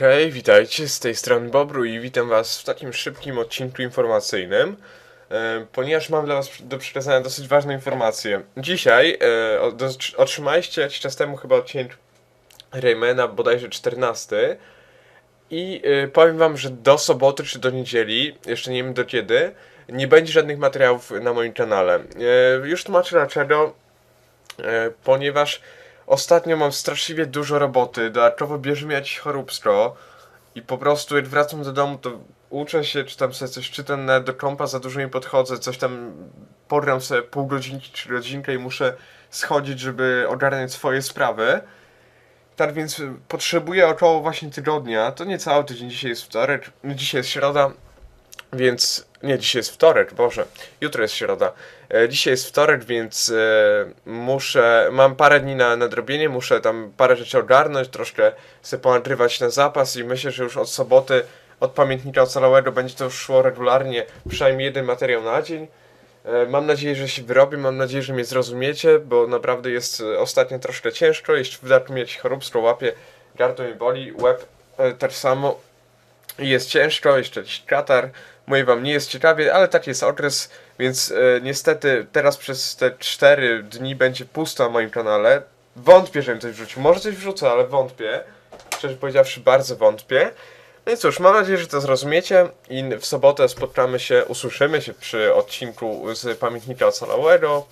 Hej, witajcie, z tej strony Bobru i witam was w takim szybkim odcinku informacyjnym, e, ponieważ mam dla was do przekazania dosyć ważne informacje. Dzisiaj e, otrzymaliście jakiś czas temu chyba odcinek Raymana, bodajże 14 i e, powiem wam, że do soboty czy do niedzieli, jeszcze nie wiem do kiedy, nie będzie żadnych materiałów na moim kanale. Już tłumaczę dlaczego, ponieważ ostatnio mam straszliwie dużo roboty, dodatkowo bierze mnie jakieś choróbstwo i po prostu jak wracam do domu, to uczę się, czy tam sobie coś czytam, nawet do kompa za dużo nie podchodzę, coś tam pogram sobie pół godzinki czy godzinkę i muszę schodzić, żeby ogarniać swoje sprawy. Tak więc potrzebuję około właśnie tygodnia, to nie cały tydzień, dzisiaj jest wtorek, no dzisiaj jest środa, więc nie, dzisiaj jest wtorek, Boże, jutro jest środa. E, dzisiaj jest wtorek, więc e, muszę, mam parę dni na nadrobienie, muszę tam parę rzeczy ogarnąć, troszkę sobie ponagrywać na zapas i myślę, że już od soboty, od pamiętnika ocalałego będzie to już szło regularnie, przynajmniej jeden materiał na dzień. E, Mam nadzieję, że się wyrobię, mam nadzieję, że mnie zrozumiecie, bo naprawdę jest ostatnio troszkę ciężko, jeśli w dodatku mi jakieś choróbstwo łapie, gardło mi boli, łeb tak samo. Jest ciężko, jeszcze jakiś katar. Mówię wam, nie jest ciekawie, ale taki jest okres, więc e, niestety teraz przez te 4 dni będzie pusto na moim kanale. Wątpię, żebym coś wrzucił. Może coś wrzucę, ale wątpię. Szczerze powiedziawszy, bardzo wątpię. No i cóż, mam nadzieję, że to zrozumiecie i w sobotę spotkamy się, usłyszymy się przy odcinku z Pamiętnika Ocalałego.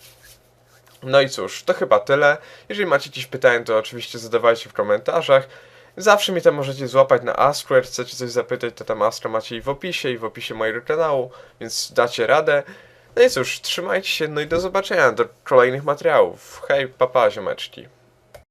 No i cóż, to chyba tyle. Jeżeli macie jakieś pytania, to oczywiście zadawajcie w komentarzach. Zawsze mnie tam możecie złapać na Asku, jak chcecie coś zapytać, to tam Aska macie i w opisie, i w opisie mojego kanału, więc dacie radę. No i cóż, trzymajcie się, no i do zobaczenia, do kolejnych materiałów. Hej, papa, ziomeczki.